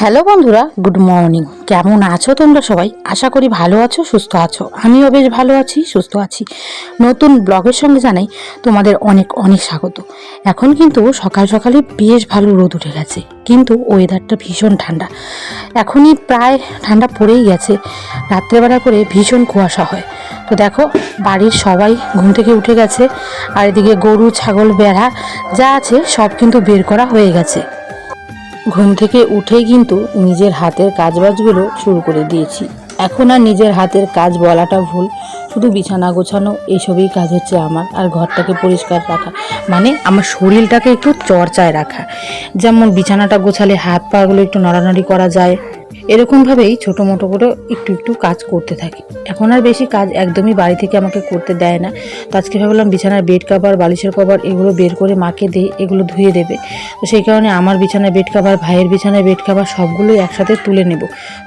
Hello বন্ধুরা, good morning. কেমন আছো তোমরা সবাই? আশা করি ভালো আছো, সুস্থ আছো। আমিও বেশ ভালো আছি, সুস্থ আছি। নতুন ব্লগের সঙ্গে জানাই তোমাদের অনেক অনেক স্বাগত। এখন কিন্তু সকাল সকালে বেশ ভালো রোদ উঠে গেছে, কিন্তু ওয়েদারটা ভীষণ ঠান্ডা। এখনই প্রায় ঠান্ডা পড়েই গেছে, রাত্রেবেলা করে ভীষণ কুয়াশা হয়। তো দেখো, বাড়ির সবাই ঘুম থেকে উঠে গেছে, আর এদিকে গরু, ছাগল, বেড়া যা আছে সব কিন্তু বের করা হয়ে গেছে। ঘুম থেকে উঠেই কিন্তু নিজের হাতের কাজবাজগুলো শুরু করে দিয়েছি। এখন আর নিজের হাতের কাজ বলাটা ভুল। শুধু বিছানা গোছানো এইসবই কাজ হচ্ছে আমার। আর ঘরটাকে পরিষ্কার রাখা। মানে আমার শরীরটাকে একটু চর্চায় রাখা। যেমন বিছানাটা গোছালে হাত পাগুলো একটু নড়ানড়ি করা যায়। এরকমভাবেই ছোটো মোটো করে একটু একটু কাজ করতে থাকি। এখন আর বেশি কাজ একদমই বাড়ি থেকে আমাকে করতে দেয় না। তো আজকে ভাবলাম বিছানার বেড কাভার বালিশের কভার এগুলো বের করে মাকে দিই, এগুলো ধুয়ে দেবে। তো সেই কারণে আমার বিছানায় বেড কাভার ভাইয়ের বিছানায় বেড কাভার সবগুলোই একসাথে তুলে নেব।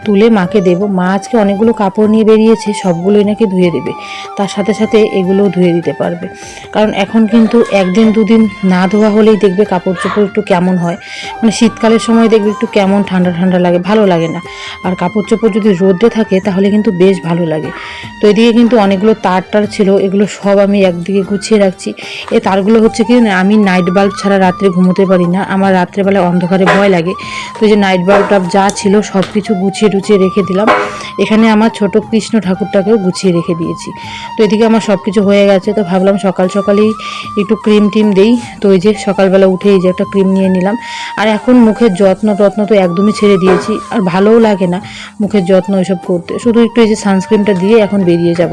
তুলে মাকে দেবো। মা আজকে অনেকগুলো কাপড় নিয়ে বেরিয়েছে, সবগুলোই নাকি ধুয়ে দেবে। তার সাথে সাথে এগুলোও ধুয়ে দিতে পারবে। কারণ এখন কিন্তু একদিন দুদিন না ধোয়া হলেই দেখবে কাপড় চোপড় একটু কেমন হয়। মানে শীতকালের সময় দেখবে একটু কেমন ঠান্ডা ঠান্ডা লাগে, ভালো লাগে না। আর কাপড় চোপড় যদি রোদে থাকে, তাহলে কিন্তু বেশ ভালো লাগে। তো এদিকে কিন্তু অনেকগুলো তার টার ছিল, এগুলো সব আমি একদিকে গুছিয়ে রাখছি। এ তারগুলো হচ্ছে কি, আমি নাইট বাল্ব ছাড়া রাত্রে ঘুমোতে পারি না। আমার রাত্রেবেলায় অন্ধকারে ভয় লাগে। তো যে নাইট বাল্ব টাল্ব যা ছিল সব কিছু গুছিয়ে টুছিয়ে রেখে দিলাম। এখানে আমার ছোট কৃষ্ণ ঠাকুরটাকেও গুছিয়ে রেখে দিয়েছি। তো এদিকে আমার সব কিছু হয়ে গেছে, তো ভাবলাম সকাল সকালেই একটু ক্রিম টিম দেই। তো ওই যে সকালবেলা উঠে এই যে একটা ক্রিম নিয়ে নিলাম। আর এখন মুখের যত্ন টত্ন তো একদমই ছেড়ে দিয়েছি। আর ভালোও লাগে না। মুখের যত্ন এসব করতে। শুধু একটু এই যে সানস্ক্রিনটা দিয়ে এখন বেরিয়ে যাব।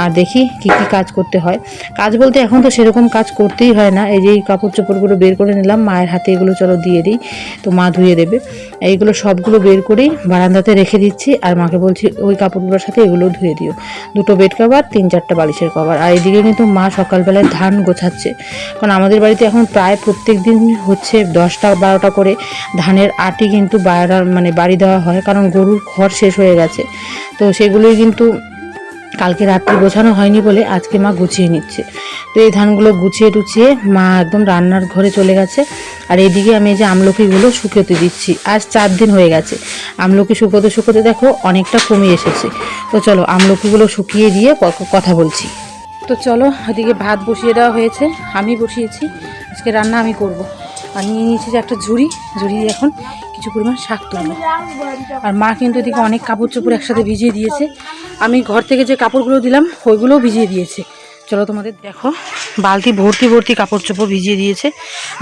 আর দেখি কি কি কাজ করতে হয়। কাজ বলতে এখন তো সেরকম কাজ করতেই হয় না। এই যে এই কাপড় চোপড়গুলো বের করে নিলাম, মায়ের হাতে এগুলো চলো দিয়ে দিই। তো মা ধুয়ে দেবে। এইগুলো সবগুলো বের করেই বারান্দাতে রেখে দিচ্ছি। আর মাকে বলছি, ওই কাপড়গুলোর সাথে এগুলো ধুয়ে দিও। দুটো বেড কভার তিন চারটা বালিশের কভার আর এদিকে কিন্তু মা সকালবেলায় ধান গোছাচ্ছে। কারণ আমাদের বাড়িতে এখন প্রায় প্রত্যেক দিন হচ্ছে দশটা বারোটা করে ধানের আটি কিন্তু বাড়া মানে বাড়ি দেওয়া হয়। কারণ গরুর খড় শেষ হয়ে গেছে। তো সেগুলোই কিন্তু কালকে রাত্রে গোছানো হয়নি বলে আজকে মা গুছিয়ে নিচ্ছে। তো এই ধানগুলো গুছিয়ে টুছিয়ে মা একদম রান্নার ঘরে চলে গেছে। আর এদিকে আমি এই যে আমলকিগুলো শুকোতে দিচ্ছি। আজ চার দিন হয়ে গেছে। আমলকি শুকোতে শুকোতে দেখো অনেকটা কমে এসেছে। তো চলো আমলকিগুলো শুকিয়ে দিয়ে কথা বলছি। তো চলো এদিকে ভাত বসিয়ে দেওয়া হয়েছে। আমি বসিয়েছি। আজকে রান্না আমি করব। আর নিয়ে নিয়েছি যে একটা ঝুড়ি। ঝুড়ি এখন কিছু পরিমাণ শাক তুলবো। আর মা কিন্তু এদিকে অনেক কাপড় চোপড় একসাথে ভিজিয়ে দিয়েছে। আমি ঘর থেকে যে কাপড়গুলো দিলাম, ওইগুলোও ভিজিয়ে দিয়েছে। চলো তোমাদের দেখো, বালতি ভর্তি ভর্তি কাপড় চোপড় ভিজিয়ে দিয়েছে।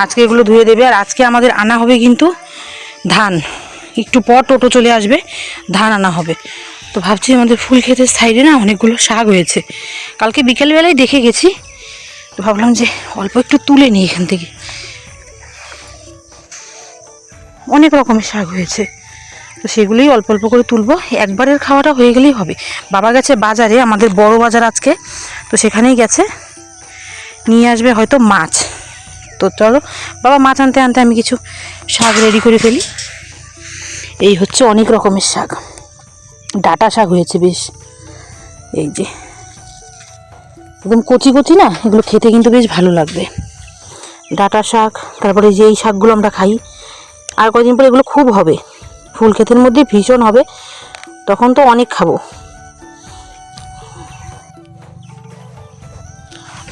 আজকে এগুলো ধুয়ে দেবে, আর আজকে আমাদের আনা হবে কিন্তু ধান। একটু পর টোটো চলে আসবে, ধান আনা হবে। তো ভাবছি আমাদের ফুল ক্ষেতের সাইডে না অনেকগুলো শাক হয়েছে। কালকে বিকেলবেলায় দেখে গেছি, তো ভাবলাম যে অল্প একটু তুলে নিই এখান থেকে। অনেক রকমের শাক হয়েছে। তো সেগুলোই অল্প অল্প করে তুলবো। একবারের খাওয়াটা হয়ে গেলেই হবে। বাবা গেছে বাজারে, আমাদের বড় বাজার আজকে। তো সেখানেই গেছে। নিয়ে আসবে হয়তো মাছ। তো চলো, বাবা মাছ আনতে আনতে আমি কিছু শাক রেডি করে ফেলি। এই হচ্ছে অনেক রকমের শাক। ডাটা শাক হয়েছে বেশ। এই যে। একদম কচি কচি না, এগুলো খেতে কিন্তু বেশ ভালো লাগবে। ডাটা শাক, তারপরে যে এই শাকগুলো আমরা খাই আর কদিন পরে এগুলো খুব হবে। ফুল ক্ষেতের মধ্যে ভীষণ হবে। তখন তো অনেক খাব।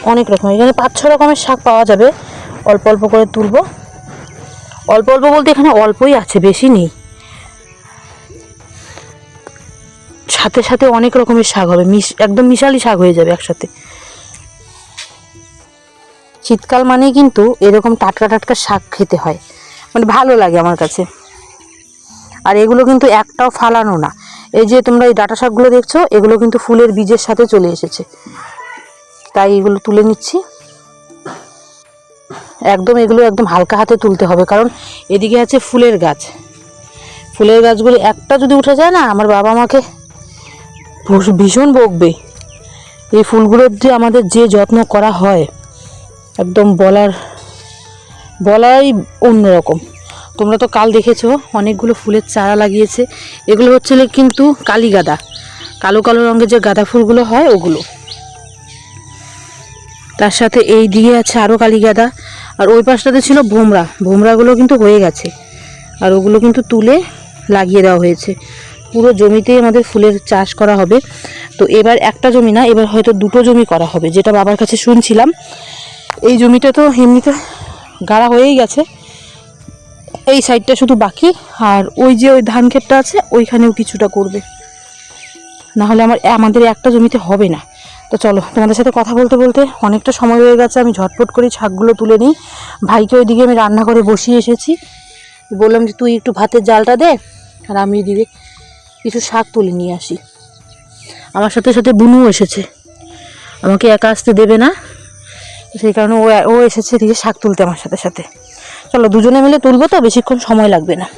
অনেক রকম। এখানে পাঁচ ছ রকমের শাক পাওয়া যাবে। অল্প অল্প করে তুলবো। অল্প অল্প বলতে এখানে অল্পই আছে, বেশি নেই। সাথে সাথে অনেক রকমের শাক হবে। মিশ একদম মিশালি শাক হয়ে যাবে একসাথে। শীতকাল মানেই কিন্তু এরকম টাটকা টাটকা শাক খেতে হয়। মানে ভালো লাগে আমার কাছে। আর এগুলো কিন্তু একটাও ফালানো না। এই যে তোমরা এই ডাটা শাকগুলো দেখছ, এগুলো কিন্তু ফুলের বীজের সাথে চলে এসেছে। তাই এগুলো তুলে নিচ্ছি। একদম এগুলো একদম হালকা হাতে তুলতে হবে, কারণ এদিকে আছে ফুলের গাছ। ফুলের গাছগুলো একটা যদি উঠে যায় না, আমার বাবা আমাকে ভীষ- ভীষণ বকবে। এই ফুলগুলোর যে আমাদের যে যত্ন করা হয়, একদম বলার বলাই অন্যরকম। তোমরা তো কাল দেখেছ, অনেকগুলো ফুলের চারা লাগিয়েছে। এগুলো হচ্ছে কিন্তু কালী গাঁদা। কালো কালো রঙের যে গাঁদা ফুলগুলো হয়, ওগুলো। তার সাথে এই দিকে আছে আরও কালী গাঁদা। আর ওই পাশটাতে ছিল ভোমরা। ভোমরাগুলো কিন্তু হয়ে গেছে। আর ওগুলো কিন্তু তুলে লাগিয়ে দেওয়া হয়েছে। পুরো জমিতেই আমাদের ফুলের চাষ করা হবে। তো এবার একটা জমি না, এবার হয়তো দুটো জমি করা হবে, যেটা বাবার কাছে শুনছিলাম। এই জমিটা তো এমনিতে গাড়া হয়েই গেছে। এই সাইডটা শুধু বাকি, আর ওই যে ওই ধান ক্ষেতটা আছে, ওইখানেও কিছুটা করবে। না হলে আমার, আমাদের একটা জমিতে হবে না। তো চলো, তোমাদের সাথে কথা বলতে বলতে অনেকটা সময় হয়ে গেছে, আমি ঝটপট করে শাকগুলো তুলে নিই। ভাইকে ওইদিকে আমি রান্না করে বসিয়ে এসেছি। বললাম যে, তুই একটু ভাতের জালটা দে, আর আমি এদিকে কিছু শাক তুলে নিয়ে আসি। আমার সাথে সাথে বুনু এসেছে। আমাকে একা আসতে দেবে না। সেই কারণে ও ও এসেছে এদিকে শাক তুলতে আমার সাথে সাথে। চলো দুজনে মিলে তুলবো তো, বেশিক্ষণ সময় লাগবে না।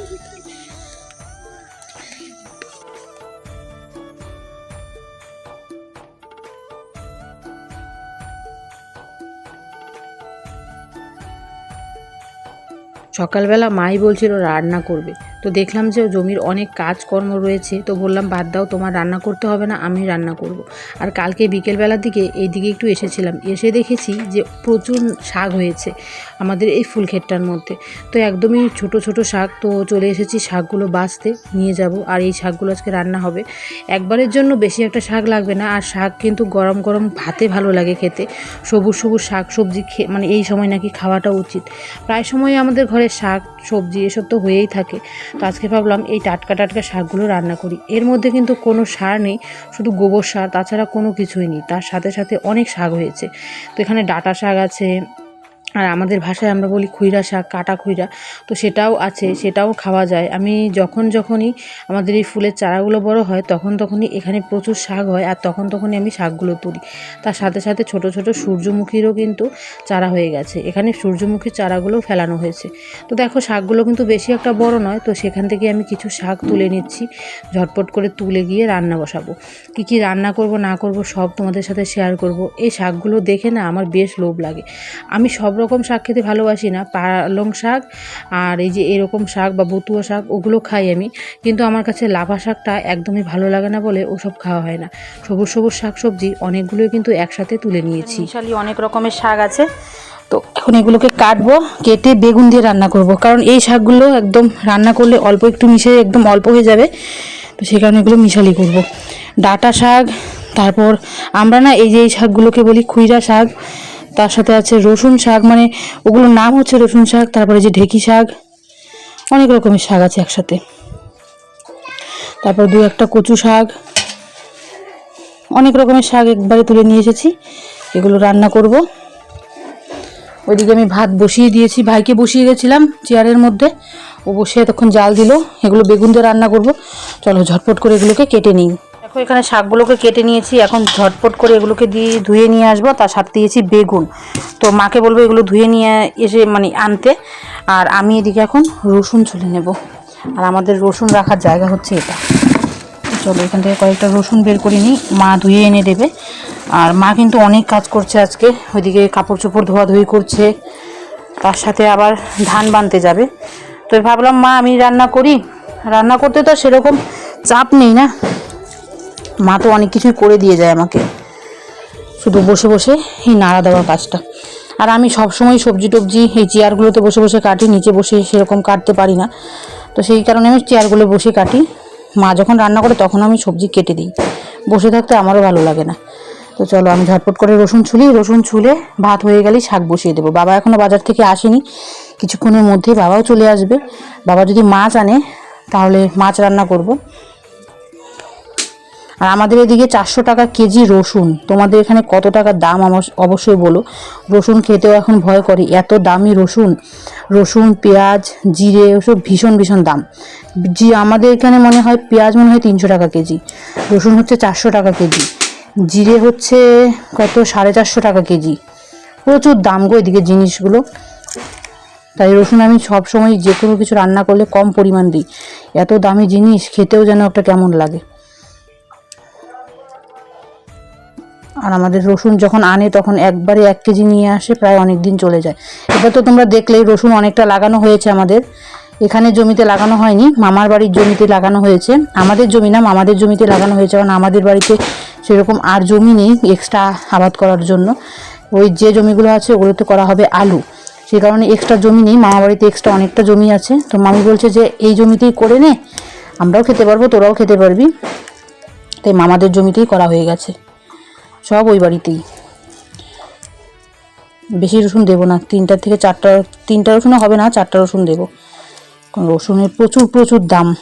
সকালবেলা মাই বলছিল রান্না করবে। তো দেখলাম যে জমির অনেক কাজকর্ম রয়েছে, তো বললাম, বাদ দাও, তোমার রান্না করতে হবে না, আমি রান্না করব। আর কালকে বিকেলবেলার দিকে এই দিকে একটু এসেছিলাম, এসে দেখেছি যে প্রচুর শাক হয়েছে আমাদের এই ফুল ক্ষেতটার মধ্যে। তো একদমই ছোট ছোট শাক, তো চলে এসেছি শাকগুলো বাঁচতে, নিয়ে যাব, আর এই শাকগুলো আজকে রান্না হবে। একবারের জন্য বেশি একটা শাক লাগবে না, আর শাক কিন্তু গরম গরম ভাতে ভালো লাগে খেতে। সবুজ সবুজ শাক, সবজি মানে এই সময় নাকি খাওয়াটা উচিত। প্রায় সময় আমাদের ঘরে শাক, সবজি, এসব তো হয়েই থাকে। তো আজকে ভাবলাম এই টাটকা টাটকা শাকগুলো রান্না করি। এর মধ্যে কিন্তু কোনো সার নেই, শুধু গোবর সার, তাছাড়া কোনো কিছুই নেই। তার সাথে সাথে অনেক শাক হয়েছে। তো এখানে ডাটা শাক আছে আর আমাদের ভাষায় আমরা বলি খুইরা শাক, কাটা খুইরা তো সেটাও আছে, সেটাও খাওয়া যায়। আমি যখন যখনই আমাদের এই ফুলের চারাগুলো বড় হয়, তখন তখনই এখানে প্রচুর শাক হয় আর তখন তখনই আমি শাকগুলো তুলি। তার সাথে সাথে ছোট ছোট সূর্যমুখীরও কিন্তু চারা হয়ে গেছে। এখানে সূর্যমুখীর চারাগুলোও ফেলানো হয়েছে। তো দেখো, শাকগুলো কিন্তু বেশি একটা বড় নয়, তো সেখান থেকে আমি কিছু শাক তুলে নিচ্ছি। ঝটপট করে তুলে গিয়ে রান্না বসাবো। কী কী রান্না করব, না করব সব তোমাদের সাথে শেয়ার করব। এই শাকগুলো দেখে না আমার বেশ লোভ লাগে। আমি সব রকম শাক খেতে ভালোবাসি না। পালং শাক আর এই যে এরকম শাক বা বতুয়া শাক, ওগুলো খাই আমি। কিন্তু আমার কাছে লাভা শাকটা একদমই ভালো লাগে না বলে ওসব খাওয়া হয় না। সবুজ সবুজ শাক সবজি অনেকগুলোই কিন্তু একসাথে তুলে নিয়েছি। অনেক রকমের শাক আছে। তো এখন এগুলোকে কাটবো, কেটে বেগুন দিয়ে রান্না করব। কারণ এই শাকগুলো একদম রান্না করলে অল্প একটু মিশে একদম অল্প হয়ে যাবে। তো সেই কারণে এগুলো মিশালি করব। ডাটা শাক, তারপর আমরা না এই যে এই শাকগুলোকে বলি খুইরা শাক। তার সাথে আছে রসুন শাক মানে ওগুলোর নাম হচ্ছে রসুন শাক, তারপরে যে ঢেকি শাক, অনেক রকমের শাক আছে একসাথে। তারপর দু একটা কচু শাক, অনেক রকমের শাক একবারে তুলে নিয়ে এসেছি, এগুলো রান্না করব। ওইদিকে আমি ভাত বসিয়ে দিয়েছি, ভাইকে বসিয়ে গেছিলাম চেয়ারের মধ্যে, ও বসে তখন জাল দিল, এগুলো বেগুন দিয়ে রান্না করব। চলো ঝটপট করে এগুলোকে কেটে নিই। দেখো, এখানে শাকগুলোকে কেটে নিয়েছি। এখন ঝটপট করে এগুলোকে দিয়ে ধুয়ে নিয়ে আসব। তার সাথে দিয়েছি বেগুন। তো মাকে বলব এগুলো ধুয়ে নিয়ে এসে মানে আনতে। আর আমি এদিকে এখন রসুন ছুলে নেব। আর আমাদের রসুন রাখার জায়গা হচ্ছে এটা। চলো, এখান থেকে কয়েকটা রসুন বের করে নিই। মা ধুয়ে এনে দেবে। আর মা কিন্তু অনেক কাজ করছে আজকে। ওইদিকে কাপড় চোপড় ধোয়াধুয়ি করছে। তার সাথে আবার ধান বানতে যাবে। তো ভাবলাম, মা আমি রান্না করি। রান্না করতে তো সেরকম চাপ নেই না। মা তো অনেক কিছুই করে দিয়ে যায় আমাকে। শুধু বসে বসে এই নাড়া দেওয়ার কাজটা। আর আমি সবসময় সবজি টবজি এই চেয়ারগুলোতে বসে বসে কাটি, নিচে বসে সেরকম কাটতে পারি না। তো সেই কারণে আমি চেয়ারগুলো বসে কাটি। মা যখন রান্না করে তখন আমি সবজি কেটে দিই। বসে থাকতে আমারও ভালো লাগে না। তো চলো আমি ঝটপট করে রসুন ছুলি, রসুন ছুলে ভাত হয়ে গেলেই শাক বসিয়ে দেবো। বাবা এখনও বাজার থেকে আসেনি। কিছুক্ষণের মধ্যেই বাবাও চলে আসবে। বাবা যদি মাছ আনে তাহলে মাছ রান্না করব। আর আমাদের এদিকে চারশো টাকা কেজি রসুন। তোমাদের এখানে কত টাকা দাম অবশ্যই বলো। রসুন খেতেও এখন ভয় করে, এত দামি রসুন। রসুন, পেঁয়াজ, জিরে ওসব ভীষণ ভীষণ দাম। জি, আমাদের এখানে মনে হয় পেঁয়াজ মনে হয় তিনশো টাকা কেজি। রসুন হচ্ছে চারশো টাকা কেজি। জিরে হচ্ছে কত? সাড়ে চারশো টাকা কেজি। প্রচুর দাম গো এদিকে জিনিসগুলো। তাই রসুন আমি সব সময় যে কোনো কিছু রান্না করলে কম পরিমাণ দিই। এত দামি জিনিস খেতেও যেন একটা কেমন লাগে। আর আমাদের রসুন যখন আনে, তখন একবারে এক কেজি নিয়ে আসে, প্রায় অনেক দিন চলে যায়। এবার তো তোমরা দেখলেই রসুন অনেকটা লাগানো হয়েছে আমাদের। এখানে জমিতে লাগানো হয়নি, মামার বাড়ির জমিতে লাগানো হয়েছে। আমাদের জমি না, মামাদের জমিতে লাগানো হয়েছে, কারণ আমাদের বাড়িতে সেরকম আর জমি নেই এক্সট্রা আবাদ করার জন্য। ওই যে জমিগুলো আছে, ওগুলোতে করা হবে আলু। সেই কারণে এক্সট্রা জমি নেই মামা বাড়িতে এক্সট্রা অনেকটা জমি আছে। তো মামি বলছে যে, এই জমিতেই করে নে, আমরাও খেতে পারব, তোরাও খেতে পারবি। তাই মামাদের জমিতেই করা হয়ে গেছে। সব ওই বাড়িতেই। বেশি রসুন দেবো না তিনটার থেকে চারটা, তিনটা রসুনও হবে না, চারটা রসুন দেবো। রসুনের প্রচুর প্রচুর দাম।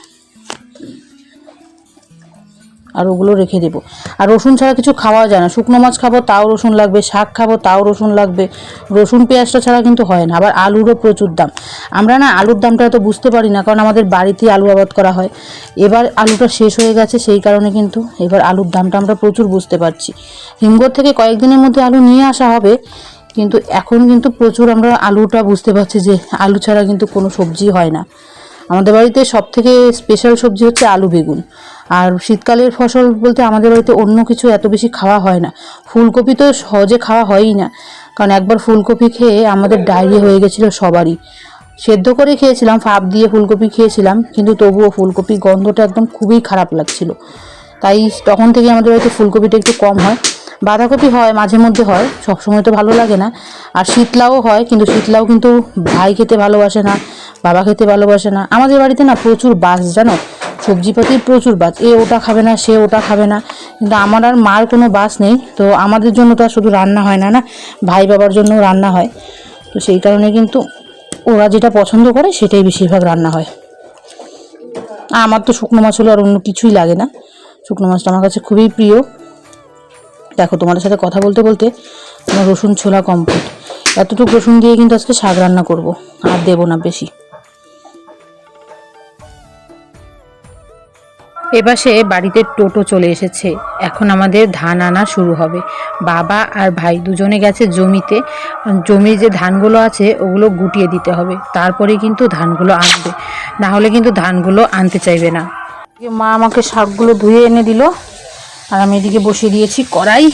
আর ওগুলো রেখে দেবো। আর রসুন ছাড়া কিছু খাওয়া যায় না। শুকনো মাছ খাব, তাও রসুন লাগবে। শাক খাব, তাও রসুন লাগবে। রসুন, পেঁয়াজটা ছাড়া কিন্তু হয় না। আবার আলুরও প্রচুর দাম। আমরা না আলুর দামটা তো বুঝতে পারি না, কারণ আমাদের বাড়িতেই আলু আবাদ করা হয়। এবার আলুটা শেষ হয়ে গেছে, সেই কারণে কিন্তু এবার আলুর দামটা আমরা প্রচুর বুঝতে পারছি। হিমঘর থেকে কয়েকদিনের মধ্যে আলু নিয়ে আসা হবে, কিন্তু এখন কিন্তু প্রচুর আমরা আলুটা বুঝতে পারছি যে আলু ছাড়া কিন্তু কোনো সবজি হয় না। আমাদের বাড়িতে সব থেকে স্পেশাল সবজি হচ্ছে আলু বেগুন। আর শীতকালের ফসল বলতে আমাদের বাড়িতে অন্য কিছু এত বেশি খাওয়া হয় না। ফুলকপি তো সহজে খাওয়া হয়ই না। কারণ একবার ফুলকপি খেয়ে আমাদের ডায়রিয়া হয়ে গেছিল সবারই। সেদ্ধ করে খেয়েছিলাম, ফাপ দিয়ে ফুলকপি খেয়েছিলাম, কিন্তু তবুও ফুলকপি গন্ধটা একদম খুবই খারাপ লাগছিল। তাই তখন থেকে আমাদের বাড়িতে ফুলকপিটা একটু কম হয়। বাঁধাকপি হয়, মাঝে মধ্যে হয়, সবসময় তো ভালো লাগে না। আর শীতলাও হয়, কিন্তু শীতলাও কিন্তু ভাই খেতে ভালোবাসে না, বাবা খেতে ভালোবাসে না। আমাদের বাড়িতে না প্রচুর বাস, জানো? সবজিপাতির প্রচুর বাস এ ওটা খাবে না, সে ওটা খাবে না। কিন্তু আমার আর মার কোনো বাস নেই। তো আমাদের জন্য তো আর শুধু রান্না হয় না না? ভাই বাবার জন্যও রান্না হয়। তো সেই কারণে কিন্তু ওরা যেটা পছন্দ করে, সেটাই বেশিরভাগ রান্না হয়। আমার তো শুকনো মাছ হলে আর অন্য কিছুই লাগে না। শুকনো মাছটা আমার কাছে খুবই প্রিয়। দেখো, তোমাদের সাথে কথা বলতে বলতে আমার রসুন ছোলা কমপ্লিট এতটুকু রসুন দিয়ে কিন্তু আজকে শাক রান্না করব। আর দেবো না বেশি। এপাশে বাড়িতে টোটো চলে এসেছে। এখন আমাদের ধান আনা শুরু হবে। বাবা আর ভাই দুজনে গেছে জমিতে। জমির যে ধানগুলো আছে, ওগুলো গুটিয়ে দিতে হবে। তারপরে কিন্তু ধানগুলো আনবে। না হলে কিন্তু ধানগুলো আনতে চাইবে না। মা আমাকে শাকগুলো ধুয়ে এনে দিল। আর আমি এদিকে বসিয়ে দিয়েছি কড়াই।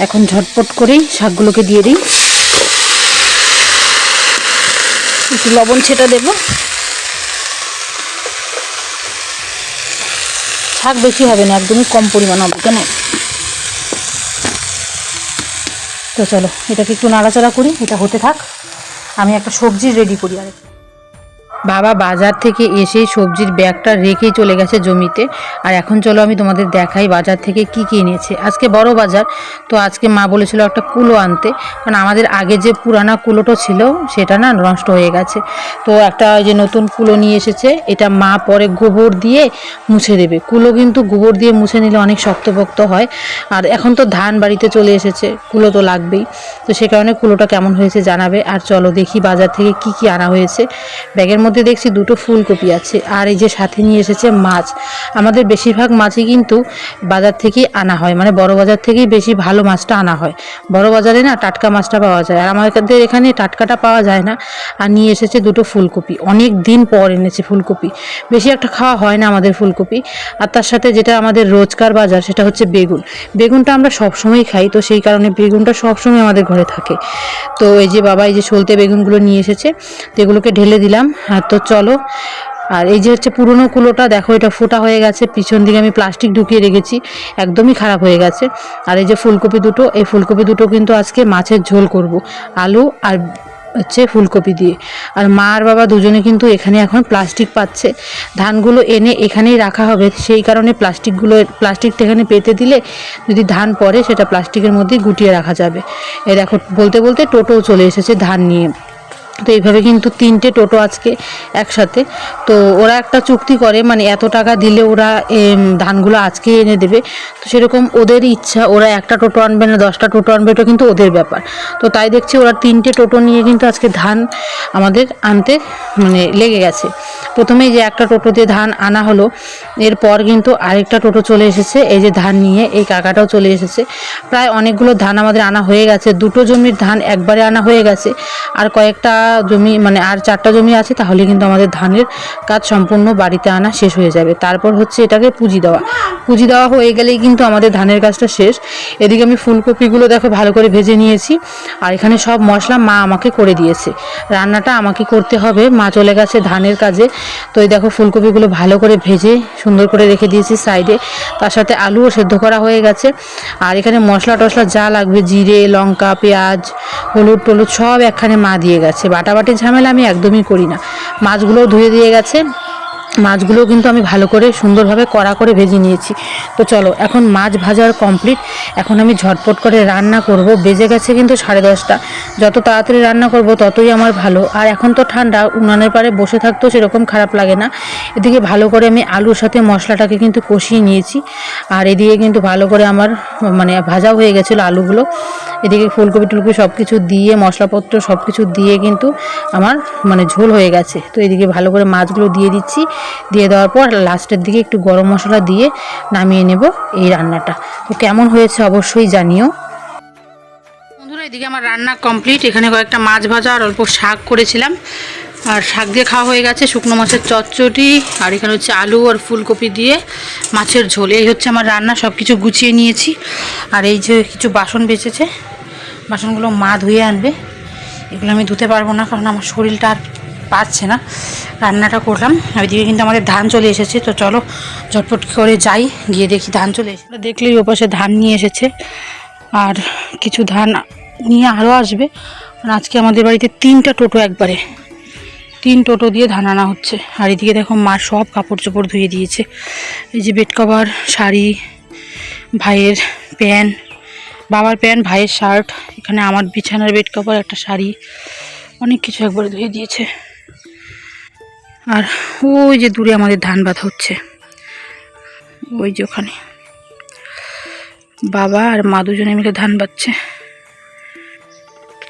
এখন ঝটপট করেই শাকগুলোকে দিয়ে দিই। একটু লবণ ছেটা দেবো। শাক বেশি হবে না, একদমই কম পরিমাণ হবে, কেন? তো চলো, এটাকে একটু নাড়াচাড়া করি, এটা হতে থাক। আমি একটা সবজি রেডি করি আর বাবা বাজার থেকে এসেই সবজির ব্যাগটা রেখেই চলে গেছে জমিতে। আর এখন চলো আমি তোমাদের দেখাই বাজার থেকে কি কি এনেছে। আজকে বড় বাজার, তো আজকে মা বলেছিল একটা কুলো আনতে। কারণ আমাদের আগে যে পুরানা কুলোটা ছিল, সেটা না নষ্ট হয়ে গেছে। তো একটা যে নতুন কুলো নিয়ে এসেছে, এটা মা পরে গোবর দিয়ে মুছে দেবে। কুলো কিন্তু গোবর দিয়ে মুছে নিলে অনেক শক্তপোক্ত হয়। আর এখন তো ধান বাড়িতে চলে এসেছে, কুলো তো লাগবেই। তো সে কারণে কুলোটা কেমন হয়েছে জানাবে। আর চলো দেখি বাজার থেকে কি কি আনা হয়েছে। ব্যাগের মধ্যে দেখছি দুটো ফুলকপি আছে, আর এই যে সাথে নিয়ে এসেছে মাছ। আমাদের বেশিরভাগ মাছই কিন্তু বাজার থেকেই আনা হয় মানে বড় বাজার থেকেই বেশি ভালো মাছটা আনা হয়। বড় বাজারে না টাটকা মাছটা পাওয়া যায়, আর আমাদের এখানে টাটকাটা পাওয়া যায় না। আর নিয়ে এসেছে দুটো ফুলকপি, অনেক দিন পর এনেছে ফুলকপি। বেশি একটা খাওয়া হয় না আমাদের ফুলকপি। আর তার সাথে যেটা আমাদের রোজকার বাজার, সেটা হচ্ছে বেগুন। বেগুনটা আমরা সবসময় খাই, তো সেই কারণে বেগুনটা সবসময় আমাদের ঘরে থাকে। তো এই যে বাবা এই যে সলতে বেগুনগুলো নিয়ে এসেছে, তো এগুলোকে ঢেলে দিলাম তো চলো। আর এই যে হচ্ছে পুরনো কুলোটা, দেখো এটা ফোটা হয়ে গেছে, পিছন দিকে আমি প্লাস্টিক ঢুকিয়ে রেখেছি, একদমই খারাপ হয়ে গেছে। আর এই যে ফুলকপি দুটো, এই ফুলকপি দুটো কিন্তু আজকে মাছের ঝোল করব, আলু আর হচ্ছে ফুলকপি দিয়ে। আর মা আর বাবা দুজনে কিন্তু এখানে এখন প্লাস্টিক পাচ্ছে। ধানগুলো এনে এখানেই রাখা হবে, সেই কারণে প্লাস্টিকগুলো, প্লাস্টিকটা এখানে পেতে দিলে যদি ধান পড়ে, সেটা প্লাস্টিকের মধ্যেই গুটিয়ে রাখা যাবে। এ দেখো, বলতে বলতে টোটোও চলে এসেছে ধান নিয়ে। তো এইভাবে কিন্তু তিনটে টোটো আজকে একসাথে। তো ওরা একটা চুক্তি করে মানে এত টাকা দিলে ওরা ধানগুলো আজকে এনে দেবে। তো সেরকম ওদের ইচ্ছা, ওরা একটা টোটো আনবে না, দশটা টোটো আনবে, এটা কিন্তু ওদের ব্যাপার। তো তাই দেখছি ওরা তিনটে টোটো নিয়ে কিন্তু আজকে ধান আমাদের আনতে মানে লেগে গেছে। প্রথমেই যে একটা টোটো দিয়ে ধান আনা হলো, এরপর কিন্তু আরেকটা টোটো চলে এসেছে, এই যে ধান নিয়ে এই কাকাটাও চলে এসেছে। প্রায় অনেকগুলো ধান আমাদের আনা হয়ে গেছে, দুটো জমির ধান একবারে আনা হয়ে গেছে, আর কয়েকটা জমি মানে আর চারটা জমি আছে, তাহলে কিন্তু আমাদের ধানের কাজ সম্পূর্ণ বাড়িতে আনা শেষ হয়ে যাবে। তারপর হচ্ছে এটাকে পুঁজি দেওয়া। পুঁজি দেওয়া হয়ে গেলেই কিন্তু আমাদের ধানের কাজটা শেষ। এদিকে আমি ফুলকপিগুলো দেখো ভালো করে ভেজে নিয়েছি। আর এখানে সব মশলা মা আমাকে করে দিয়েছে। রান্নাটা আমাকে করতে হবে, মা চলে গেছে ধানের কাজে। তো এই দেখো ফুলকপিগুলো ভালো করে ভেজে সুন্দর করে রেখে দিয়েছি সাইডে। তার সাথে আলুও সেদ্ধ করা হয়ে গেছে। আর এখানে মশলা টশলা যা লাগবে, জিরে, লঙ্কা, পেঁয়াজ হলুদ টলুদ সব একখানে মা দিয়ে গেছে। বাটাবাটির ঝামেলা আমি একদমই করি না। মাছগুলোও ধুয়ে দিয়ে গেছে। মাছগুলো কিন্তু আমি ভালো করে সুন্দরভাবে কড়া করে ভেজে নিয়েছি। তো চলো, এখন মাছ ভাজার কমপ্লিট এখন আমি ঝটপট করে রান্না করব। বেজে গেছে কিন্তু সাড়ে দশটা। যত তাড়াতাড়ি রান্না করব, ততই আমার ভালো। আর এখন তো ঠান্ডা, উনানের পারে বসে থাকতেও সেরকম খারাপ লাগে না। এদিকে ভালো করে আমি আলুর সাথে মশলাটাকে কিন্তু কষিয়ে নিয়েছি। আর এদিকে কিন্তু ভালো করে আমার মানে ভাজাও হয়ে গেছিল আলুগুলো। এদিকে ফুলকপি টুলকপি সব কিছু দিয়ে, মশলাপত্র সব কিছু দিয়ে কিন্তু আমার মানে ঝোল হয়ে গেছে। তো এদিকে ভালো করে মাছগুলো দিয়ে দিচ্ছি। দিয়ে দেওয়ার পর লাস্টের দিকে একটু গরম মশলা দিয়ে নামিয়ে নেব এই রান্নাটা। তো কেমন হয়েছে অবশ্যই জানিও। বন্ধুরা, এদিকে আমার রান্না কমপ্লিট। এখানে কয়েকটা মাছ ভাজা আর অল্প শাক করেছিলাম। আর শাক দিয়ে খাওয়া হয়ে গেছে শুকনো মাছের চচ্চটি আর এখানে হচ্ছে আলু আর ফুলকপি দিয়ে মাছের ঝোল। এই হচ্ছে আমার রান্না সব কিছু গুছিয়ে নিয়েছি। আর এই যে কিছু বাসন বেঁচেছে, বাসনগুলো মা ধুয়ে আনবে। এগুলো আমি ধুতে পারব না কারণ আমার শরীরটা আর পারছে না। রান্নাটা করলাম। ওইদিকে কিন্তু আমাদের ধান চলে এসেছে। তো চলো ঝটপট করে যাই। গিয়ে দেখি ধান চলে এসে এসেছে দেখলেই ওপাশে ধান নিয়ে এসেছে। আর কিছু ধান নিয়ে আরও আসবে। আজকে আমাদের বাড়িতে তিনটা টোটো একবারে। তিন টোটো দিয়ে ধান আনা হচ্ছে। আর এদিকে দেখো মা সব কাপড় চোপড় ধুয়ে দিয়েছে। এই যে বেড কভার শাড়ি, ভাইয়ের প্যান্ট, বাবার প্যান্ট, ভাইয়ের শার্ট, এখানে আমার বিছানার বেড কভার একটা শাড়ি, অনেক কিছু একবারে ধুয়ে দিয়েছে। আর ওই যে দূরে আমাদের ধান বাঁধা হচ্ছে। ওই যে ওখানে। বাবা আর মা দুজনে মিলে ধান বাচ্ছে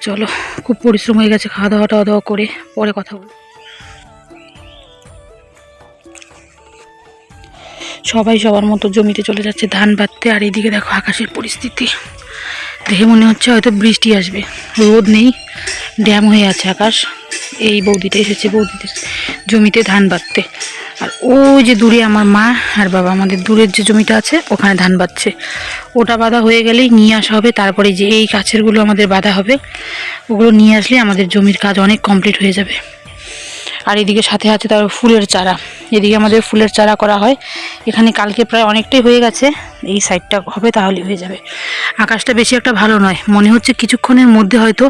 চলো, খুব পরিশ্রম হয়ে গেছে খাওয়া দাওয়া টাওয়া দাওয়া করে, পরে কথা বল সবাই সবার মতো জমিতে চলে যাচ্ছে ধান বাঁধতে, আর এইদিকে দেখো আকাশের পরিস্থিতি। দেখে মনে হচ্ছে হয়তো বৃষ্টি আসবে। রোদ নেই, ড্যাম হয়ে আছে আকাশ। এই বৌদিটা এসেছে বৌদিদের জমিতে ধান বাঁধতে। আর ওই যে দূরে আমার মা আর বাবা, আমাদের দূরের যে জমিটা আছে, ওখানে ধান বাঁধছে। ওটা বাঁধা হয়ে গেলেই নিয়ে আসা হবে, তারপরে যে এই গাছেরগুলো আমাদের বাঁধা হবে, ওগুলো নিয়ে আসলে আমাদের জমির কাজ অনেক কমপ্লিট হয়ে যাবে। আর এদিকে সাথে আছে তার ফুলের চারা। এদিকে আমাদের ফুলের চারা করা হয়। এখানে কালকে প্রায় অনেকটাই হয়ে গেছে। এই সাইডটা হবে তাহলে হয়ে যাবে। আকাশটা বেশি একটা ভালো নয়। মনে হচ্ছে কিছুক্ষণের মধ্যে হয়তো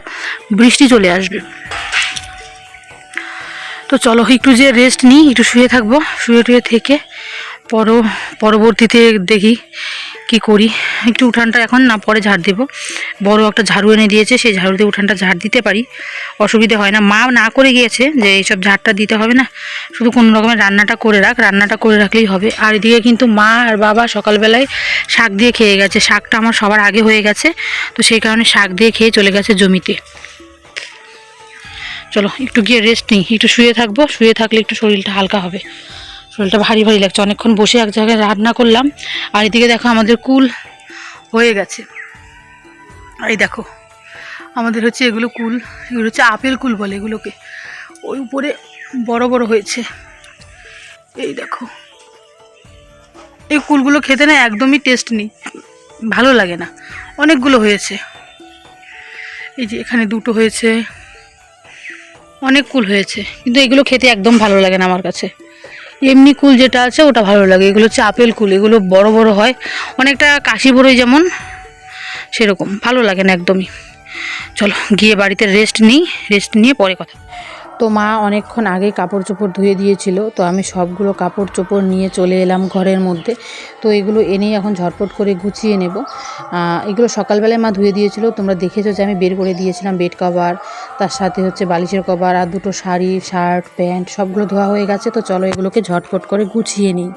বৃষ্টি চলে আসবে। তো চলো, একটু যে রেস্ট নিই, একটু শুয়ে থাকব। শুয়ে টুয়ে থেকে পর পরবর্তীতে দেখি কি করি? একটু উঠানটা এখন না, পরে ঝাড় দেবো। বড় একটা ঝাড়ু এনে দিয়েছে, সেই ঝাড়ু দিয়ে উঠানটা ঝাড় দিতে পারি। অসুবিধে হয় না। মা না করে গিয়েছে যে এইসব ঝাড়টা দিতে হবে না। শুধু কোনো রকমের রান্নাটা করে রাখ, রান্নাটা করে রাখলেই হবে। আর এদিকে কিন্তু মা আর বাবা সকালবেলায় শাক দিয়ে খেয়ে গেছে। শাকটা আমার সবার আগে হয়ে গেছে, তো সেই কারণে শাক দিয়ে খেয়ে চলে গেছে জমিতে। চলো, একটু গিয়ে রেস্ট নিই। একটু শুয়ে থাকব। শুয়ে থাকলে একটু শরীরটা হালকা হবে। শরীরটা ভারী ভারী লাগছে। অনেকক্ষণ বসে এক জায়গায় রান্না করলাম। আর এদিকে দেখো আমাদের কুল হয়ে গেছে। এই দেখো, আমাদের হচ্ছে এগুলো কুল, এগুলো হচ্ছে আপেল কুল বলে এগুলোকে। ওই উপরে বড় বড় হয়েছে। এই দেখো, এই কুলগুলো খেতে না একদমই টেস্ট নেই, ভালো লাগে না। অনেকগুলো হয়েছে। এই যে এখানে দুটো হয়েছে। অনেক কুল হয়েছে। কিন্তু এগুলো খেতে একদম ভালো লাগে না আমার কাছে। এমনি কুল যেটা আছে ওটা ভালো লাগে। এগুলো হচ্ছে আপেল কুল, এগুলো বড় বড় হয়। অনেকটা কাশি বড়ই যেমন সেরকম, ভালো লাগে না একদমই। চলো, গিয়ে বাড়িতে রেস্ট নিই রেস্ট নিয়ে পরে কথা। তো মা অনেকক্ষণ আগে কাপড় চোপড় ধুয়ে দিয়েছিল, তো আমি সবগুলো কাপড় চোপড় নিয়ে চলে এলাম ঘরের মধ্যে। তো এগুলো এনেই এখন ঝটপট করে গুছিয়ে নেব। এগুলো সকালবেলায় মা ধুয়ে দিয়েছিল, তোমরা দেখেছ যে আমি বের করে দিয়েছিলাম বেড কভার, তার সাথে হচ্ছে বালিশের কভার আর দুটো শাড়ি, শার্ট, প্যান্ট সবগুলো ধোয়া হয়ে গেছে, তো চলো এগুলোকে ঝটপট করে গুছিয়ে নিই।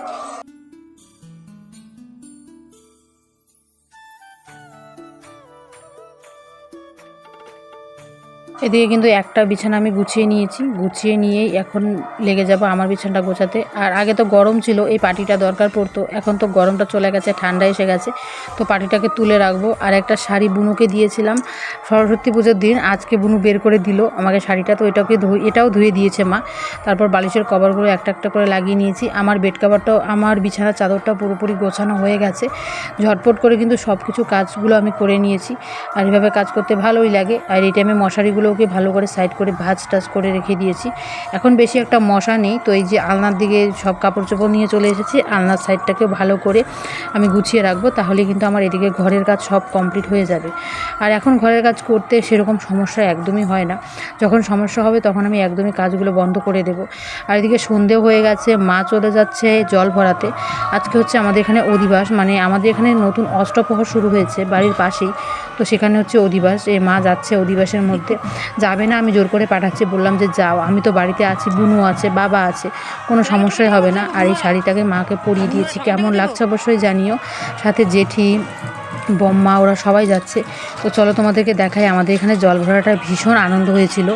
এদিকে কিন্তু একটা বিছানা আমি গুছিয়ে নিয়েছি। গুছিয়ে নিয়েই এখন লেগে যাব আমার বিছানাটা গোছাতে। আর আগে তো গরম ছিল, এই পাটিটা দরকার পড়তো। এখন তো গরমটা চলে গেছে, ঠান্ডা এসে গেছে। তো পাটিটাকে তুলে রাখব। আর একটা শাড়ি বুনুকে দিয়েছিলাম। সরস্বতী পুজোর দিন আজকে বুনু বের করে দিল আমাকে শাড়িটা। তো এটাকে এটাও ধুয়ে দিয়েছে মা। তারপর বালিশের কভারগুলো একটা একটা করে লাগিয়ে নিয়েছি। আমার বেড কভারটাও, আমার বিছানার চাদরটা পুরোপুরি গোছানো হয়ে গেছে। ঝটপট করে কিন্তু সব কিছু কাজগুলো আমি করে নিয়েছি। আর এভাবে কাজ করতে ভালোই লাগে। আর এই টাইমে মশারিগুলো মাছগুলোকে ভালো করে সাইড করে ভাজ টাজ করে রেখে দিয়েছি। এখন বেশি একটা মশা নেই, তো এই যে আলনার দিকে সব কাপড় চোপড় নিয়ে চলে এসেছি, আলনার সাইডটাকে ভালো করে আমি গুছিয়ে রাখব, তাহলে কিন্তু আমার এদিকে ঘরের কাজ সব কমপ্লিট হয়ে যাবে। আর এখন ঘরের কাজ করতে সেরকম সমস্যা একদমই হয় না। যখন সমস্যা হবে তখন আমি একদমই কাজগুলো বন্ধ করে দেবো। আর এদিকে সন্ধে হয়ে গেছে, মা চলে যাচ্ছে জল ভরাতে। আজকে হচ্ছে আমাদের এখানে অধিবাস মানে আমাদের এখানে নতুন অষ্টপ্রহর শুরু হয়েছে বাড়ির পাশেই, তো সেখানে হচ্ছে অধিবাস, এ মা যাচ্ছে অধিবাসের মধ্যে। যাবে না, আমি জোর করে পাঠাচ্ছি। বললাম যে যাও, আমি তো বাড়িতে আছি, বুনু আছে, বাবা আছে, কোনো সমস্যাই হবে না। আর এই শাড়িটাকে মাকে পরিয়ে দিয়েছি, কেমন লাগছে অবশ্যই জানিও। সাথে জেঠি, বম্মা, ওরা সবাই যাচ্ছে। তো চলো তোমাদেরকে দেখাই, আমাদের এখানে জল ভরাটা ভীষণ আনন্দ হয়েছিল।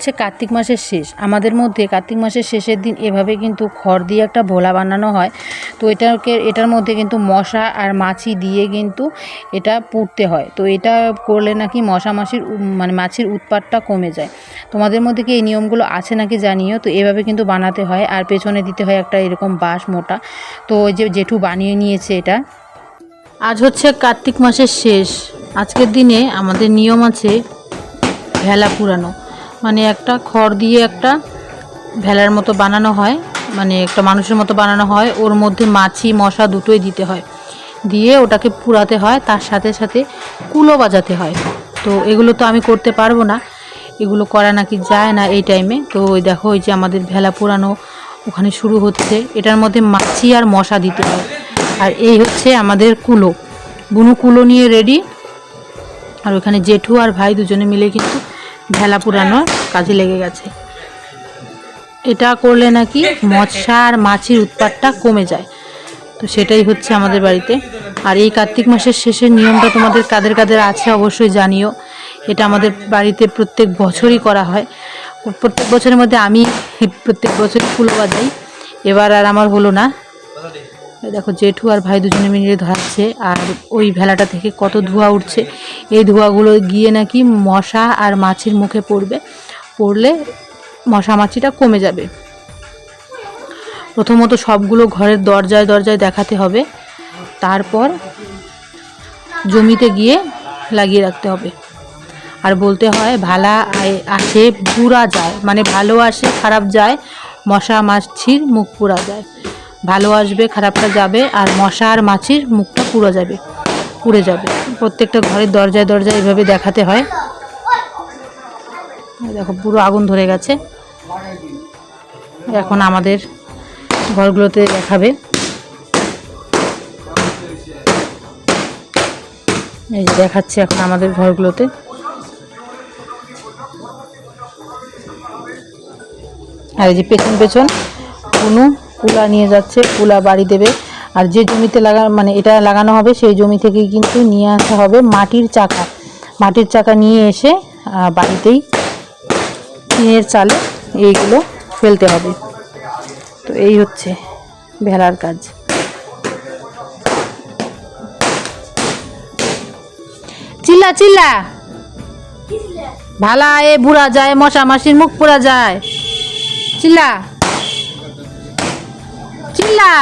হচ্ছে কার্তিক মাসের শেষ। আমাদের মধ্যে কার্তিক মাসের শেষের দিন এভাবে কিন্তু খড় দিয়ে একটা ভোলা বানানো হয়। তো এটাকে, এটার মধ্যে কিন্তু মশা আর মাছি দিয়ে কিন্তু এটা পুড়তে হয়। তো এটা করলে নাকি মশা মাছির মানে মাছির উৎপাতটা কমে যায়। তোমাদের মধ্যে কি এই নিয়মগুলো আছে নাকি জানিও? তো এভাবে কিন্তু বানাতে হয় আর পেছনে দিতে হয় একটা এরকম বাঁশ মোটা। তো ওই যে জেঠু বানিয়ে নিয়েছে এটা। আজ হচ্ছে কার্তিক মাসের শেষ। আজকের দিনে আমাদের নিয়ম আছে ভেলা পুরানো। মানে একটা খড় দিয়ে একটা ভেলার মতো বানানো হয় মানে একটা মানুষের মতো বানানো হয়। ওর মধ্যে মাছি, মশা দুটোই দিতে হয়। দিয়ে ওটাকে পুরাতে হয়, তার সাথে সাথে কুলো বাজাতে হয়। তো এগুলো তো আমি করতে পারব না। এগুলো করা নাকি যায় না এই টাইমে তো ওই দেখো, ওই যে আমাদের ভেলা পুরানো ওখানে শুরু হচ্ছে। এটার মধ্যে মাছি আর মশা দিতে হয়। আর এই হচ্ছে আমাদের কুলো। বুনু কুলো নিয়ে রেডি আর ওখানে জেঠু আর ভাই দুজনে মিলে কিন্তু ভেলা পুরানোর কাজে লেগে গেছে। এটা করলে নাকি মশা আর মাছির উৎপাতটা কমে যায়। তো সেটাই হচ্ছে আমাদের বাড়িতে। আর এই কার্তিক মাসের শেষের নিয়মটা তোমাদের কাদের কাদের আছে অবশ্যই জানিও। এটা আমাদের বাড়িতে প্রত্যেক বছরই করা হয়। প্রত্যেক বছরের মধ্যে আমি প্রত্যেক বছর ফুল বাজাই এবার আর আমার হলো না। দেখো, জেঠু আর ভাই দুজনে মিলে ধরাচ্ছে, আর ওই ভেলাটা থেকে কত ধোঁয়া উঠছে। এই ধোঁয়াগুলো গিয়ে নাকি মশা আর মাছির মুখে পড়বে, পড়লে মশা মাছিটা কমে যাবে। প্রথমত সবগুলো ঘরের দরজায় দরজায় দেখাতে হবে, তারপর জমিতে গিয়ে লাগিয়ে রাখতে হবে। আর বলতে হয়, ভালা আসে, পুরা যায় মানে ভালো আসে, খারাপ যায়, মশা মাছির মুখ পুরা যায়। ভালো আসবে, খারাপটা যাবে, আর মশা আর মাছির মুখটা পুরো যাবে, পুড়ে যাবে। প্রত্যেকটা ঘরের দরজায় দরজায় এভাবে দেখাতে হয়। দেখো, পুরো আগুন ধরে গেছে। এখন আমাদের ঘরগুলোতে দেখাবে। এই যে দেখাচ্ছে এখন আমাদের ঘরগুলোতে। আর এই যে পেছন পেছন কোনো কুলা নিয়ে যাচ্ছে, কুলা বাড়ি দেবে। আর যে জমিতে লাগা মানে এটা লাগানো হবে, সেই জমি থেকেই কিন্তু নিয়ে আসা হবে মাটির চাকা। মাটির চাকা নিয়ে এসে বাড়িতেই টিনের চালে এইগুলো ফেলতে হবে। তো এই হচ্ছে ভেলার কাজ। চিল্লা চিল্লা। ভালা, এ বুড়া যায়, মশা মাসির মুখ পুরা যায়। চিল্লা। চিল্লা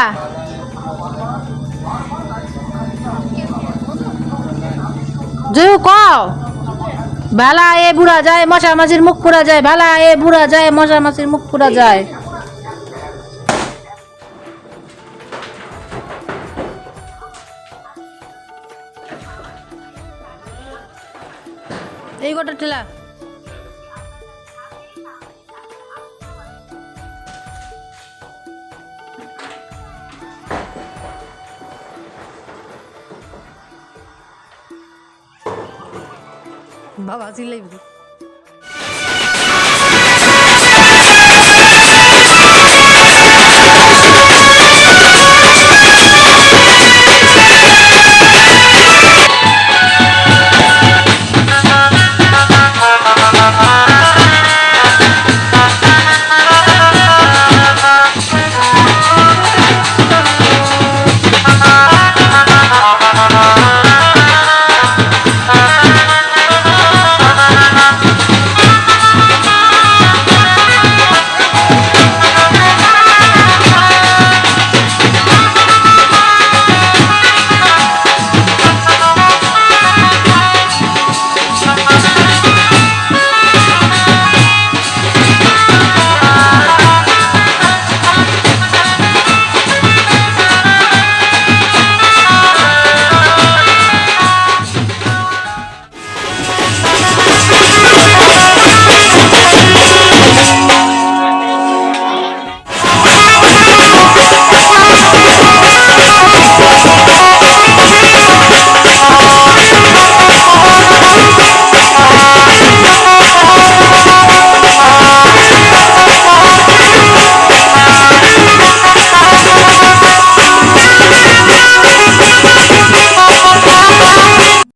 জয়ু, কও। ভালা এ বুড়া যায় মশা মাছির মুখ পুরা যায়। ভালা এ বুড়া যায় মশা মাছির মুখ পুরা যায়। এই গোটা ঠেলা। বাবা চিল্লাই